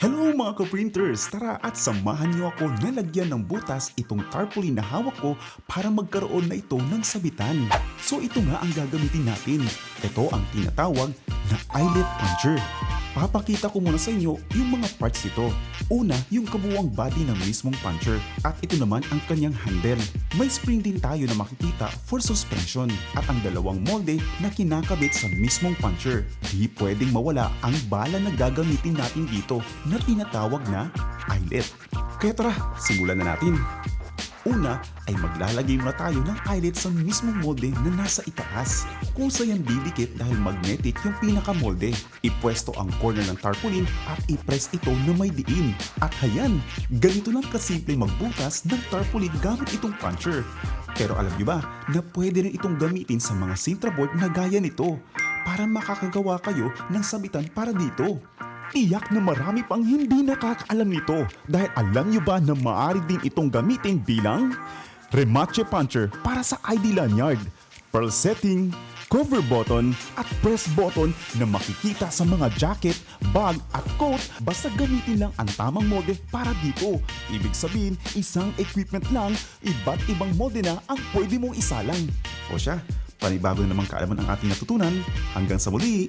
Hello mga ka-printers! Tara at samahan niyo ako na lagyan ng butas itong tarpaulin na hawak ko para magkaroon na ito ng sabitan. So ito nga ang gagamitin natin. Ito ang tinatawag na eyelet puncher. Papakita ko muna sa inyo yung mga parts nito. Una, yung kabuwang body ng mismong puncher at ito naman ang kanyang handle. May spring din tayo na makikita for suspension at ang dalawang molde na kinakabit sa mismong puncher. Di pwedeng mawala ang bala na gagamitin natin dito na tinatawag na eyelet. Kaya tara, simulan na natin. Una ay maglalagay muna tayo ng eyelet sa mismong molde na nasa itaas. Kung sa yan didikit dahil magnetic yung pinakamolde. Ipwesto ang corner ng tarpaulin at ipress ito na may diin. At hayan, ganito lang kasimple magbutas ng tarpaulin gamit itong puncher. Pero alam nyo ba na pwede rin itong gamitin sa mga Sintra board na gaya nito para makakagawa kayo ng sabitan para dito. Tiyak na marami pang hindi nakakaalam nito dahil alam nyo ba na maaari din itong gamitin bilang remache puncher para sa ID lanyard, pearl setting, cover button at press button na makikita sa mga jacket, bag at coat basta gamitin lang ang tamang molde para dito. Ibig sabihin, isang equipment lang, iba't ibang molde na ang pwede mong isalang. O siya, panibago na naman kaalaman ang ating natutunan. Hanggang sa muli,